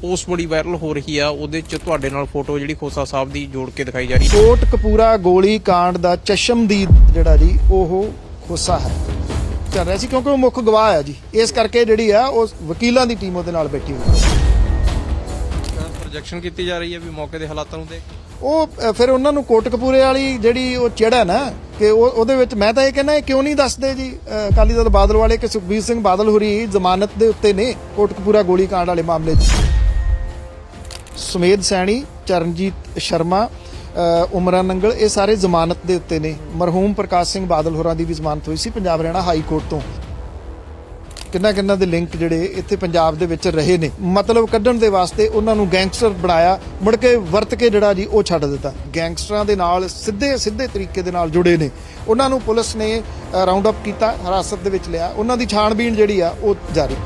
Post ਬੜੀ viral ਹੋ ਰਹੀ ਆ ਉਹਦੇ ਚ ਤੁਹਾਡੇ ਨਾਲ ਫੋਟੋ ਜਿਹੜੀ ਖੋਸਾ ਸਾਹਿਬ ਦੀ ਜੋੜ ਕੇ ਦਿਖਾਈ ਜਾ ਰਹੀ। ਕੋਟ ਕਪੂਰਾ ਗੋਲੀ ਕਾਂਡ ਦਾ ਚਸ਼ਮਦੀਦ ਜਿਹੜਾ ਜੀ ਉਹ ਖੁੱਸਾ ਹੈ। ਚੱਲ ਰਿਹਾ ਸੀ ਕਿਉਂਕਿ ਉਹ ਮੁੱਖ ਗਵਾਹ ਹੈ ਜੀ। ਇਸ ਕਰਕੇ ਜਿਹੜੀ ਆ ਉਹ ਵਕੀਲਾਂ ਦੀ ਟੀਮ ਉਹਦੇ ਨਾਲ ਬੈਠੀ ਹੋਈ ਹੈ ਪ੍ਰੋਜੈਕਸ਼ਨ ਕੀਤੀ ਜਾ ਰਹੀ ਹੈ ਵੀ ਮੌਕੇ ਦੇ ਹਾਲਾਤਾਂ ਨੂੰ ਦੇਖ ਕੇ। ਉਹ ਅ, ਫਿਰ ਉਹਨਾਂ ਨੂੰ ਕੋਟ ਕਪੂਰੇ ਵਾਲੀ ਜਿਹੜੀ ਉਹ ਚਿਹੜਾ ਨਾ ਕਿ ਉਹ ਉਹਦੇ ਵਿੱਚ ਮੈਂ ਤਾਂ ਇਹ ਕਹਿੰਦਾ ਇਹ ਕਿਉਂ ਨਹੀਂ ਦੱਸਦੇ ਜੀ ਅ, ਅਕਾਲੀ ਦਲ ਬਾਦਲ ਵਾਲੇ ਕਿ ਸੁਖਬੀਰ ਸਿੰਘ ਬਾਦਲ ਹੋਰੀ ਜ਼ਮਾਨਤ ਦੇ ਉੱਤੇ ਨੇ ਕੋਟ ਕਪੂਰਾ ਗੋਲੀ ਕਾਂਡ ਵਾਲੇ ਮਾਮਲੇ 'ਚ। ਸੁਮੇਧ ਸੈਣੀ, ਚਰਨਜੀਤ ਸ਼ਰਮਾ ਉਮਰਾ ਨੰਗਲ, ਇਹ ਸਾਰੇ ਜ਼ਮਾਨਤ ਦੇ ਉੱਤੇ ਨੇ। ਮਰਹੂਮ ਪ੍ਰਕਾਸ਼ ਸਿੰਘ ਬਾਦਲ ਹੋਰਾਂ ਦੀ ਵੀ ਜ਼ਮਾਨਤ ਹੋਈ ਸੀ ਪੰਜਾਬ ਹਰਿਆਣਾ ਹਾਈ ਕੋਰਟ ਤੋਂ। ਕਿੰਨਾ ਕਿੰਨਾ ਦੇ ਲਿੰਕ ਜਿਹੜੇ ਇੱਥੇ ਪੰਜਾਬ ਦੇ ਵਿੱਚ ਰਹੇ ਨੇ। ਮਤਲਬ ਕੱਢਣ ਦੇ ਵਾਸਤੇ ਉਹਨਾਂ ਨੂੰ ਗੈਂਗਸਟਰ ਬਣਾਇਆ, ਮੁੜ ਕੇ ਵਰਤ ਕੇ ਜਿਹੜਾ ਜੀ ਉਹ ਛੱਡ ਦਿੱਤਾ। ਗੈਂਗਸਟਰਾਂ ਦੇ ਨਾਲ ਸਿੱਧੇ ਸਿੱਧੇ ਤਰੀਕੇ ਦੇ ਨਾਲ ਜੁੜੇ ਨੇ। ਉਹਨਾਂ ਨੂੰ ਪੁਲਿਸ ਨੇ ਰਾਉਂਡ ਅਪ ਕੀਤਾ, ਹਿਰਾਸਤ ਦੇ ਵਿੱਚ ਲਿਆ। ਉਹਨਾਂ ਦੀ ਛਾਣਬੀਣ ਜਿਹੜੀ ਆ, ਉਹ ਜਾਰੀ।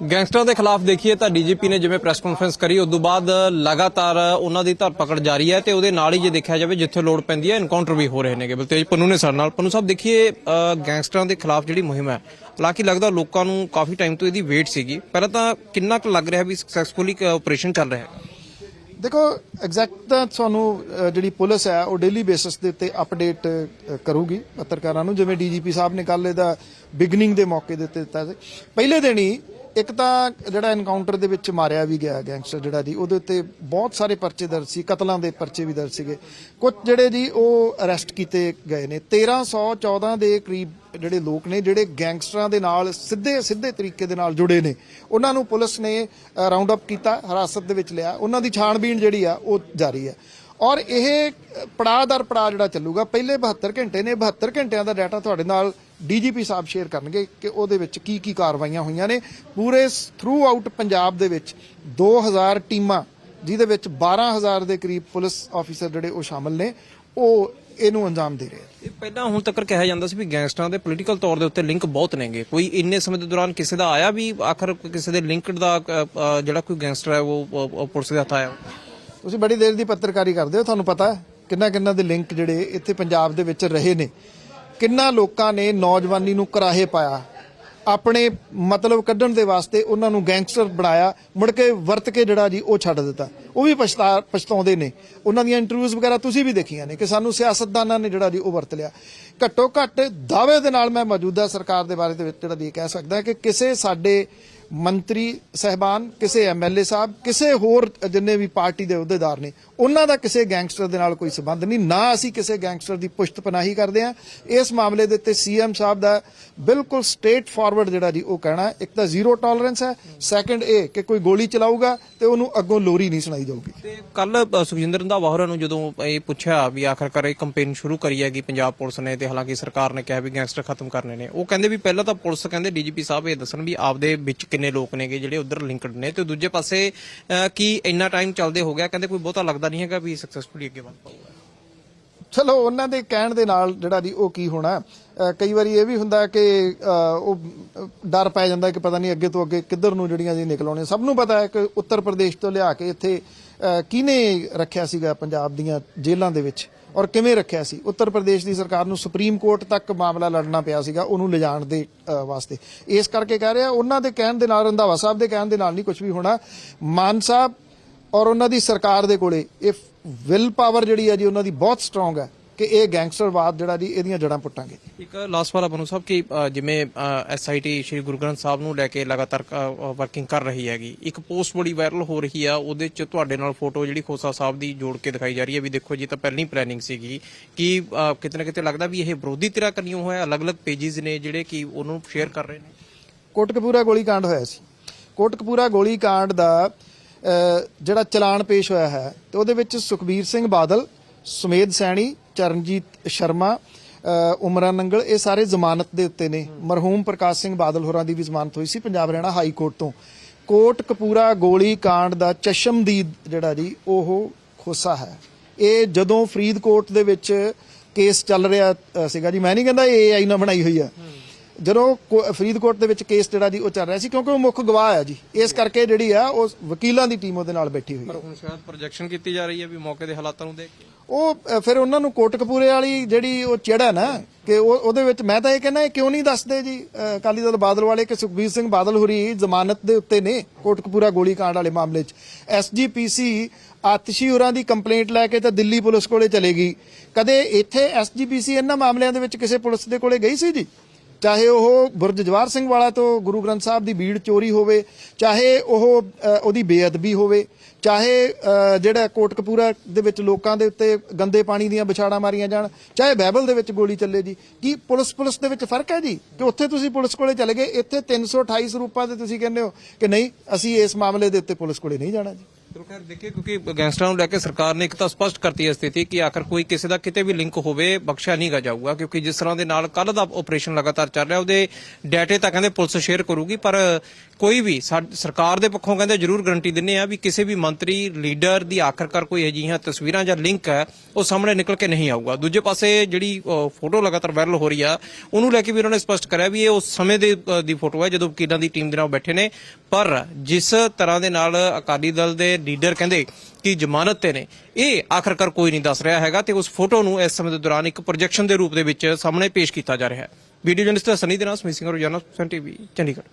ਗੈਂਗਸਟਰਾਂ ਦੇ ਖਿਲਾਫ ਦੇਖੀਏ ਤਾਂ ਡੀਜੀਪੀ ਨੇ ਜਿਵੇਂ ਪ੍ਰੈਸ ਕਾਨਫਰੰਸ ਕਰੀ, ਉਸ ਤੋਂ ਬਾਅਦ ਲਗਾਤਾਰ ਉਹਨਾਂ ਦੀ ਧਰਪਕੜ ਜਾਰੀ ਹੈ ਤੇ ਉਹਦੇ ਨਾਲ ਹੀ ਜੇ ਦੇਖਿਆ ਜਾਵੇ ਜਿੱਥੇ ਲੋੜ ਪੈਂਦੀ ਹੈ ਐਨਕਾਊਂਟਰ ਵੀ ਹੋ ਰਹੇ ਨੇਗੇ। ਬਲਤੇਜ ਪੰਨੂ ਨੇ ਸਾਡੇ ਨਾਲ। ਪੰਨੂ ਸਾਹਿਬ, ਦੇਖੀਏ ਗੈਂਗਸਟਰਾਂ ਦੇ ਖਿਲਾਫ ਜਿਹੜੀ ਮੁਹਿੰਮ ਹੈ, ਹਾਲਾਂਕਿ ਲੱਗਦਾ ਲੋਕਾਂ ਨੂੰ ਕਾਫੀ ਟਾਈਮ ਤੋਂ ਇਹਦੀ ਵੇਟ ਸੀਗੀ, ਪਹਿਲਾਂ ਤਾਂ ਕਿੰਨਾ ਕੁ ਲੱਗ ਰਿਹਾ ਵੀ ਸਕਸੈਸਫੁਲੀ ਆਪਰੇਸ਼ਨ ਚੱਲ ਰਿਹਾ ਹੈ? ਦੇਖੋ ਐਗਜ਼ੈਕਟ ਤਾਂ ਤੁਹਾਨੂੰ ਜਿਹੜੀ ਪੁਲਿਸ ਹੈ, ਉਹ ਡੇਲੀ ਬੇਸਿਸ ਦੇ ਉੱਤੇ ਅਪਡੇਟ ਕਰੂਗੀ ਪੱਤਰਕਾਰਾਂ ਨੂੰ। ਜਿਵੇਂ ਡੀਜੀਪੀ ਸਾਹਿਬ ਨੇ ਕੱਲ ਇਹਦਾ ਬਿਗਨਿੰਗ ਦੇ ਮੌਕੇ ਦੇ ਉੱਤੇ ਦਿੱਤਾ ਸੀ। ਪਹਿਲੇ ਦਿਨ ਹੀ ਇੱਕ ਤਾਂ ਜਿਹੜਾ ਐਨਕਾਊਂਟਰ ਦੇ ਵਿੱਚ ਮਾਰਿਆ ਵੀ ਗਿਆ ਗੈਂਗਸਟਰ ਜਿਹੜਾ ਜੀ, ਉਹਦੇ ਉੱਤੇ ਬਹੁਤ ਸਾਰੇ ਪਰਚੇ ਦਰਜ ਸੀ, ਕਤਲਾਂ ਦੇ ਪਰਚੇ ਵੀ ਦਰਜ ਸੀਗੇ। ਕੁਝ ਜਿਹੜੇ ਜੀ, ਉਹ ਅਰੈਸਟ ਕੀਤੇ ਗਏ ਨੇ। 1314 ਦੇ ਕਰੀਬ ਜਿਹੜੇ ਲੋਕ ਨੇ, ਜਿਹੜੇ ਗੈਂਗਸਟਰਾਂ ਦੇ ਨਾਲ ਸਿੱਧੇ ਸਿੱਧੇ ਤਰੀਕੇ ਦੇ ਨਾਲ ਜੁੜੇ ਨੇ। ਉਹਨਾਂ ਨੂੰ ਪੁਲਿਸ ਨੇ ਰਾਉਂਡ ਅਪ ਕੀਤਾ, ਹਿਰਾਸਤ ਦੇ ਵਿੱਚ ਲਿਆ। ਉਹਨਾਂ ਦੀ ਛਾਣਬੀਣ ਜਿਹੜੀ ਆ, ਉਹ ਜਾਰੀ ਹੈ। ਔਰ ਇਹ ਪੜਾਅ ਦਰ ਪੜਾਅ ਜਿਹੜਾ ਚੱਲੂਗਾ, ਪਹਿਲੇ 72 ਘੰਟੇ ਨੇ 72 ਘੰਟਿਆਂ ਦਾ ਡਾਟਾ ਤੁਹਾਡੇ ਨਾਲ ਡੀਜੀਪੀ ਸਾਹਿਬ ਸ਼ੇਅਰ ਕਰਨਗੇ ਕਿ ਉਹਦੇ ਵਿੱਚ ਕੀ ਕੀ ਕਾਰਵਾਈਆਂ ਹੋਈਆਂ ਨੇ। ਪੂਰੇ ਥਰੂ ਆਊਟ ਪੰਜਾਬ ਦੇ ਵਿੱਚ 2000 ਟੀਮਾਂ, ਜਿਹਦੇ ਵਿੱਚ 12000 ਦੇ ਕਰੀਬ ਪੁਲਿਸ ਆਫੀਸਰ ਜਿਹੜੇ ਉਹ ਸ਼ਾਮਲ ਨੇ, ਉਹ ਇਹਨੂੰ ਅੰਜਾਮ ਦੇ ਰਹੇ ਇਹ ਪਹਿਲਾਂ ਹੁਣ ਤੱਕ ਕਿਹਾ ਜਾਂਦਾ ਸੀ ਵੀ ਗੈਂਗਸਟਰਾਂ ਦੇ ਪੋਲੀਟੀਕਲ ਤੌਰ ਦੇ ਉੱਤੇ ਲਿੰਕ ਬਹੁਤ ਨੇਗੇ। ਕੋਈ ਇੰਨੇ ਸਮੇਂ ਦੇ ਦੌਰਾਨ ਕਿਸੇ ਦਾ ਆਇਆ ਵੀ ਆਖਰ ਕਿਸੇ ਦੇ ਲਿੰਕਡ ਦਾ ਜਿਹੜਾ ਕੋਈ ਗੈਂਗਸਟਰ ਹੈ ਉਹ ਪੁਲਿਸ ਦੇ ਹੱਥ ਆਇਆ? ਤੁਸੀਂ ਬੜੀ ਦੇਰ ਦੀ ਪੱਤਰਕਾਰੀ ਕਰਦੇ ਹੋ, ਤੁਹਾਨੂੰ ਪਤਾ ਕਿੰਨਾ ਕਿੰਨਾ ਦੇ ਲਿੰਕ ਜਿਹੜੇ ਇੱਥੇ ਪੰਜਾਬ ਦੇ ਵਿੱਚ ਰਹੇ ਨੇ। ਕਿੰਨਾ ਲੋਕਾਂ ਨੇ ਨੌਜਵਾਨੀ ਨੂੰ ਕਰਾਹੇ ਪਾਇਆ। ਆਪਣੇ ਮਤਲਬ ਕੱਢਣ ਦੇ ਵਾਸਤੇ ਉਹਨਾਂ ਨੂੰ ਗੈਂਗਸਟਰ ਬਣਾਇਆ, ਮੁੜ ਕੇ ਵਰਤ ਕੇ ਜਿਹੜਾ ਜੀ ਉਹ ਛੱਡ ਦਿੱਤਾ। ਉਹ ਵੀ ਪਛਤਾ, ਪਛਤਾਉਂਦੇ ਨੇ। ਉਹਨਾਂ ਦੀਆਂ ਇੰਟਰਵਿਊਜ਼ ਵਗੈਰਾ ਤੁਸੀਂ ਵੀ ਦੇਖੀਆਂ ਨੇ ਕਿ ਸਾਨੂੰ ਸਿਆਸਤਦਾਨਾਂ ਨੇ ਜਿਹੜਾ ਜੀ ਉਹ ਵਰਤ ਲਿਆ। ਘੱਟੋ ਘੱਟ ਦਾਅਵੇ ਦੇ ਨਾਲ ਮੈਂ ਮੌਜੂਦਾ ਸਰਕਾਰ ਦੇ ਬਾਰੇ ਦੇ ਵਿੱਚ ਜਿਹੜਾ ਵੀ ਕਹਿ ਸਕਦਾ ਕਿ ਕਿਸੇ ਸਾਡੇ ਮੰਤਰੀ ਸਹਿਬਾਨ, ਕਿਸੇ ਐਮਐਲਏ ਸਾਹਿਬ, ਕਿਸੇ ਹੋਰ ਜਿੰਨੇ ਵੀ ਪਾਰਟੀ ਦੇ ਅਹੁਦੇਦਾਰ ਨੇ, ਉਹਨਾਂ ਦਾ ਕਿਸੇ ਗੈਂਗਸਟਰ ਦੇ ਨਾਲ ਕੋਈ ਸਬੰਧ ਨਹੀਂ, ਨਾ ਅਸੀਂ ਕਿਸੇ ਗੈਂਗਸਟਰ ਦੀ ਪੁਸ਼ਤ ਪਨਾਹੀ ਕਰਦੇ ਆ ਇਸ ਮਾਮਲੇ ਦੇ ਉੱਤੇ ਸੀਐਮ ਸਾਹਿਬ ਦਾ ਬਿਲਕੁਲ ਸਟ੍ਰੇਟ ਫਾਰਵਰਡ ਜਿਹੜਾ ਜੀ ਉਹ ਕਹਿਣਾ, ਇੱਕ ਤਾਂ ਜ਼ੀਰੋ ਟੋਲਰੈਂਸ ਹੈ ਸੈਕੰਡ ਇਹ ਕਿ ਕੋਈ ਗੋਲੀ ਚਲਾਊਗਾ ਤੇ ਉਹਨੂੰ ਅੱਗੋਂ ਲੋਰੀ ਨਹੀਂ ਸੁਣਾਈ ਜਾਊਗੀ। ਤੇ ਕੱਲ ਸੁਖਜਿੰਦਰ ਰੰਧਾਵਾ ਹੋਰਾਂ ਨੂੰ ਜਦੋਂ ਇਹ ਪੁੱਛਿਆ ਵੀ ਆਖਰਕਾਰ ਇਹ ਕੰਪੇਨ ਸ਼ੁਰੂ ਕਰੀ ਹੈਗੀ ਪੰਜਾਬ ਪੁਲਿਸ ਨੇ ਤੇ ਹਾਲਾਂਕਿ ਸਰਕਾਰ ਨੇ ਕਿਹਾ ਵੀ ਗੈਂਗਸਟਰ ਖਤਮ ਕਰਨੇ ਨੇ, ਉਹ ਕਹਿੰਦੇ ਵੀ ਪਹਿਲਾਂ ਤਾਂ ਪੁਲਿਸ ਕਹਿੰਦੇ ਡੀਜੀਪੀ ਸਾਹਿਬ ਇਹ ਦੱਸਣ ਵੀ ਆਪਦੇ ਵਿੱਚ ਕਿੰਨੇ ਲੋਕ ਨੇਗੇ ਜਿਹੜੇ ਉਧਰ ਲਿੰਕਡ ਨੇ ਤੇ ਦੂਜੇ ਪਾਸੇ ਕੀ ਇੰਨਾ ਟਾਈਮ ਚੱਲਦੇ ਹੋ ਗਿਆ? ਕਹਿੰਦੇ ਕੋਈ ਬਹੁਤਾ ਲੱਗਦਾ ਨਹੀਂ ਹੈਗਾ ਵੀ ਸਕਸੈਸਫੁਲੀ ਅੱਗੇ ਵਧ ਪਾਊਗਾ। ਚਲੋ ਉਹਨਾਂ ਦੇ ਕਹਿਣ ਦੇ ਨਾਲ ਜਿਹੜਾ ਜੀ ਉਹ ਕੀ ਹੋਣਾ? ਕਈ ਵਾਰੀ ਇਹ ਵੀ ਹੁੰਦਾ ਕਿ ਉਹ ਡਰ ਪੈ ਜਾਂਦਾ ਕਿ ਪਤਾ ਨਹੀਂ ਅੱਗੇ ਤੋਂ ਅੱਗੇ ਕਿੱਧਰ ਨੂੰ ਜਿਹੜੀਆਂ ਜੀ ਨਿਕਲਾਉਣੇ ਸਭ ਨੂੰ ਪਤਾ ਹੈ ਕਿ ਉੱਤਰ ਪ੍ਰਦੇਸ਼ ਤੋਂ ਲਿਆ ਕੇ ਇੱਥੇ ਅਹ, ਕਿਹਨੇ ਰੱਖਿਆ ਸੀਗਾ ਪੰਜਾਬ ਦੀਆਂ ਜੇਲ੍ਹਾਂ ਦੇ ਵਿੱਚ? ਔਰ ਕਿਵੇਂ ਰੱਖਿਆ ਸੀ? ਉੱਤਰ ਪ੍ਰਦੇਸ਼ ਦੀ ਸਰਕਾਰ ਨੂੰ ਸੁਪਰੀਮ ਕੋਰਟ ਤੱਕ ਮਾਮਲਾ ਲੜਨਾ ਪਿਆ ਸੀਗਾ, ਉਹਨੂੰ ਲਿਜਾਣ ਦੇ ਵਾਸਤੇ। ਇਸ ਕਰਕੇ ਕਹਿ ਰਿਹਾ, ਉਹਨਾਂ ਦੇ ਕਹਿਣ ਦੇ ਨਾਲ, ਰੰਧਾਵਾ ਸਾਹਿਬ ਦੇ ਕਹਿਣ ਦੇ ਨਾਲ ਨਹੀਂ ਕੁਝ ਵੀ ਹੋਣਾ। ਮਾਨ ਸਾਹਿਬ ਔਰ ਉਹਨਾਂ ਦੀ ਸਰਕਾਰ ਦੇ ਕੋਲੇ ਇਹ ਵਿਲ ਪਾਵਰ ਜਿਹੜੀ ਹੈ ਜੀ, ਉਹਨਾਂ ਦੀ ਬਹੁਤ ਸਟਰੋਂਗ ਹੈ। ਕਿ ਇਹ ਗੈਂਗਸਟਰਵਾਦ ਜਿਹੜਾ ਜੀ ਇਹਦੀਆਂ ਜੜਾਂ ਪੁੱਟਾਂਗੇ। ਇੱਕ ਲਾਸਟ ਵਾਲਾ ਬਨੂ ਸਾਹਿਬ ਕਿ ਜਿਵੇਂ ਐਸਆਈਟੀ ਸ਼੍ਰੀ ਗੁਰੂ ਗ੍ਰੰਥ ਸਾਹਿਬ ਨੂੰ ਲੈ ਕੇ ਲਗਾਤਾਰ ਵਰਕਿੰਗ ਕਰ ਰਹੀ ਹੈਗੀ। ਇੱਕ ਪੋਸਟ ਬੜੀ ਵਾਇਰਲ ਹੋ ਰਹੀ ਆ ਉਹਦੇ ਚ ਤੁਹਾਡੇ ਨਾਲ ਫੋਟੋ ਜਿਹੜੀ ਖੋਸਾ ਸਾਹਿਬ ਦੀ ਜੋੜ ਕੇ ਦਿਖਾਈ ਜਾ ਰਹੀ ਹੈ ਵੀ ਦੇਖੋ ਜੀ ਤਾਂ ਪਹਿਲਾਂ ਪਲੈਨਿੰਗ ਸੀਗੀ ਕਿ ਕਿਤੇ ਨਾ ਕਿਤੇ ਲੱਗਦਾ ਵੀ ਇਹ ਵਿਰੋਧੀ ਧਿਰਾਂ ਕੰਨਿਓ ਹੋਇਆ ਅਲੱਗ-ਅਲੱਗ ਪੇਜਿਸ ਨੇ ਜਿਹੜੇ ਕਿ ਉਹਨੂੰ ਸ਼ੇਅਰ ਕਰ ਰਹੇ ਨੇ। ਕੋਟਕਪੂਰਾ ਗੋਲੀ ਕਾਂਡ ਹੋਇਆ ਸੀ। ਕੋਟਕਪੂਰਾ ਗੋਲੀ ਕਾਂਡ ਦਾ ਜਿਹੜਾ ਚਲਾਨ ਪੇਸ਼ ਹੋਇਆ ਹੈ ਤੇ ਉਹਦੇ ਵਿੱਚ ਸੁਖਬੀਰ ਸਿੰਘ ਬਾਦਲ ਸੁਮੇਧ ਸੈਣੀ ਚਰਨਜੀਤ ਸ਼ਰਮਾ ਉਮਰਾਂ ਨੰਗਲ ਇਹ ਸਾਰੇ ਜ਼ਮਾਨਤ ਦੇ ਉੱਤੇ ਨੇ। ਮਰਹੂਮ ਪ੍ਰਕਾਸ਼ ਸਿੰਘ ਬਾਦਲ ਹੋਰਾਂ ਦੀ ਵੀ ਜ਼ਮਾਨਤ ਹੋਈ ਸੀ ਪੰਜਾਬ ਹਰਿਆਣਾ ਹਾਈ ਕੋਰਟ ਤੋਂ। ਕੋਟਕਪੂਰਾ ਗੋਲੀ ਕਾਂਡ ਦਾ ਚਸ਼ਮਦੀਦ ਜਿਹੜਾ ਜੀ ਉਹ ਖੋਸਾ ਹੈ। ਇਹ ਜਦੋਂ ਫਰੀਦਕੋਟ ਦੇ ਵਿੱਚ ਕੇਸ ਚੱਲ ਰਿਹਾ ਸੀਗਾ ਜੀ ਮੈਂ ਨਹੀਂ ਕਹਿੰਦਾ ਇਹ ਏਆਈ ਨਾਲ ਬਣਾਈ ਹੋਈ ਆ ਜਦੋਂ ਫਰੀਦਕੋਟ ਦੇ ਵਿੱਚ ਕੇਸ ਜਿਹੜਾ ਜੀ ਉਹ ਚੱਲ ਰਿਹਾ ਸੀ ਕਿਉਂਕਿ ਉਹ ਮੁੱਖ ਗਵਾਹ ਹੈ ਜੀ। ਇਸ ਕਰਕੇ ਜਿਹੜੀ ਆ ਉਹ ਵਕੀਲਾਂ ਦੀ ਟੀਮ ਉਹਦੇ ਨਾਲ ਬੈਠੀ ਹੋਈ ਹੈ। ਪਰ ਹੁਣ ਸ਼ਾਇਦ ਪ੍ਰੋਜੈਕਸ਼ਨ ਕੀਤੀ ਜਾ ਰਹੀ ਹੈ ਵੀ ਮੌਕੇ ਦੇ ਹਾਲਾਤਾਂ ਨੂੰ ਦੇਖ ਕੇ। ਉਹ ਫਿਰ ਉਹਨਾਂ ਨੂੰ ਕੋਟਕਪੂਰੇ ਵਾਲੀ ਜਿਹੜੀ ਉਹ ਚਿਹੜਾ ਨਾ, ਕਿ ਉਹਦੇ ਵਿੱਚ ਮੈਂ ਤਾਂ ਇਹ ਕਹਿੰਦਾ ਕਿਉਂ ਨਹੀਂ ਦੱਸਦੇ ਜੀ? ਅਕਾਲੀ ਦਲ ਬਾਦਲ ਵਾਲੇ ਕਿ ਸੁਖਬੀਰ ਸਿੰਘ ਬਾਦਲ ਹੋਰੀ ਜ਼ਮਾਨਤ ਦੇ ਉੱਤੇ ਨੇ ਕੋਟਕਪੂਰਾ ਕਾਂਡ ਵਾਲੇ ਮਾਮਲੇ 'ਚ। ਐਸਜੀਪੀਸੀ ਆਤਸ਼ੀ ਹੋਰਾਂ ਦੀ ਕੰਪਲੇਂਟ ਲੈ ਕੇ ਤਾਂ ਦਿੱਲੀ ਪੁਲਿਸ ਕੋਲੇ ਚਲੇ ਗਈ। ਕਦੇ ਇੱਥੇ ਐਸਜੀਪੀਸੀ ਇਹਨਾਂ ਮਾਮਲਿਆਂ ਦੇ ਵਿੱਚ ਕਿਸੇ ਪੁਲਿਸ ਦੇ ਕੋਲੇ ਗਈ ਸੀ ਜੀ? ਚਾਹੇ ਉਹ ਬੁਰਜ ਜਵਾਰ ਸਿੰਘ ਵਾਲਾ ਤੋਂ ਗੁਰੂ ਗ੍ਰੰਥ ਸਾਹਿਬ ਦੀ ਬੀੜ ਚੋਰੀ ਹੋਵੇ, ਚਾਹੇ ਉਹ ਉਹਦੀ ਬੇਅਦਬੀ ਹੋਵੇ, ਚਾਹੇ ਜਿਹੜਾ ਕੋਟਕਪੂਰਾ ਦੇ ਵਿੱਚ ਲੋਕਾਂ ਦੇ ਉੱਤੇ ਗੰਦੇ ਪਾਣੀ ਦੀਆਂ ਵਿਛਾੜਾਂ ਮਾਰੀਆਂ ਜਾਣ, ਚਾਹੇ ਬਾਈਬਲ ਦੇ ਵਿੱਚ ਗੋਲੀ ਚੱਲੇ ਜੀ। ਕੀ ਪੁਲਿਸ ਪੁਲਿਸ ਦੇ ਵਿੱਚ ਫ਼ਰਕ ਹੈ ਜੀ? ਕਿ ਉੱਥੇ ਤੁਸੀਂ ਪੁਲਿਸ ਕੋਲੇ ਚਲੇ ਗਏ, ਇੱਥੇ 328 ਸਰੂਪਾਂ ਦੇ ਤੁਸੀਂ ਕਹਿੰਦੇ ਹੋ ਕਿ ਨਹੀਂ, ਅਸੀਂ ਇਸ ਮਾਮਲੇ ਦੇ ਉੱਤੇ ਪੁਲਿਸ ਕੋਲੇ ਨਹੀਂ ਜਾਣਾ ਜੀ। ਚਲੋ ਖੈਰ, ਦੇਖੀਏ, ਕਿਉਂਕਿ ਗੈਂਗਸਟਰਾਂ ਨੂੰ ਲੈ ਕੇ ਸਰਕਾਰ ਨੇ ਇੱਕ ਤਾਂ ਸਪਸ਼ਟ ਕਰਤੀ ਹੈ ਸਥਿਤੀ ਕਿ ਆਖਰ ਕੋਈ ਕਿਸੇ ਦਾ ਕਿਤੇ ਵੀ ਲਿੰਕ ਹੋਵੇ, ਬਖਸ਼ਿਆ ਨਹੀਂ ਗਾ ਜਾਊਗਾ, ਕਿਉਂਕਿ ਜਿਸ ਤਰ੍ਹਾਂ ਦੇ ਨਾਲ ਕੱਲ ਦਾ ਆਪਰੇਸ਼ਨ ਲਗਾਤਾਰ ਚੱਲ ਰਿਹਾ, ਉਹਦੇ ਡਾਟੇ ਤਾਂ ਕਹਿੰਦੇ ਪੁਲਿਸ ਸ਼ੇਅਰ ਕਰੂਗੀ, ਪਰ ਕੋਈ ਵੀ ਸਾ- ਸਰਕਾਰ ਦੇ ਪੱਖੋਂ ਕਹਿੰਦੇ ਜ਼ਰੂਰ ਗਰੰਟੀ ਦਿੰਨੇ ਆ ਵੀ ਕਿਸੇ ਵੀ ਮੰਤਰੀ ਲੀਡਰ ਦੀ ਆਖਰਕਾਰ ਕੋਈ ਅਜਿਹੀਆਂ ਤਸਵੀਰਾਂ ਜਾਂ ਲਿੰਕ ਹੈ, ਉਹ ਸਾਹਮਣੇ ਨਿਕਲ ਕੇ ਨਹੀਂ ਆਊਗਾ। ਦੂਜੇ ਪਾਸੇ ਜਿਹੜੀ ਫੋਟੋ ਲਗਾਤਾਰ ਵਾਇਰਲ ਹੋ ਰਹੀ ਆ, ਉਹਨੂੰ ਲੈ ਕੇ ਵੀ ਉਹਨਾਂ ਨੇ ਸਪਸ਼ਟ ਕਰਿਆ ਵੀ ਇਹ ਉਸ ਸਮੇਂ ਦੇ ਦੀ ਫੋਟੋ ਹੈ, ਜਦੋਂ ਵਕੀਲਾਂ ਦੀ ਟੀਮ ਦੇ ਨਾਲ ਬੈਠੇ ਨੇ, ਪਰ ਜਿਸ ਤਰ੍ਹਾਂ ਦੇ ਨਾਲ ਅਕਾਲੀ ਦਲ ਦੇ ਲੀਡਰ ਕਹਿੰਦੇ ਕਿ ਜ਼ਮਾਨਤ ਤੇ ਨੇ। ਇਹ ਆਖਰਕਾਰ ਕੋਈ ਨਹੀਂ ਦੱਸ ਰਿਹਾ ਹੈਗਾ ਤੇ ਉਸ ਫੋਟੋ ਨੂੰ ਇਸ ਸਮੇਂ ਦੇ ਦੌਰਾਨ ਇੱਕ ਪ੍ਰੋਜੈਕਸ਼ਨ ਦੇ ਰੂਪ ਦੇ ਵਿੱਚ ਸਾਹਮਣੇ ਪੇਸ਼ ਕੀਤਾ ਜਾ ਰਿਹਾ ਹੈ। ਵੀਡੀਓ ਜਰਨਲਿਸਟ ਸਨੀ ਦੇ ਨਾਲ ਸਮੀਸਿੰਗ ਰੋਜ਼ਾਨਾ ਸਨ ਟੀਵੀ, ਚੰਡੀਗੜ੍ਹ।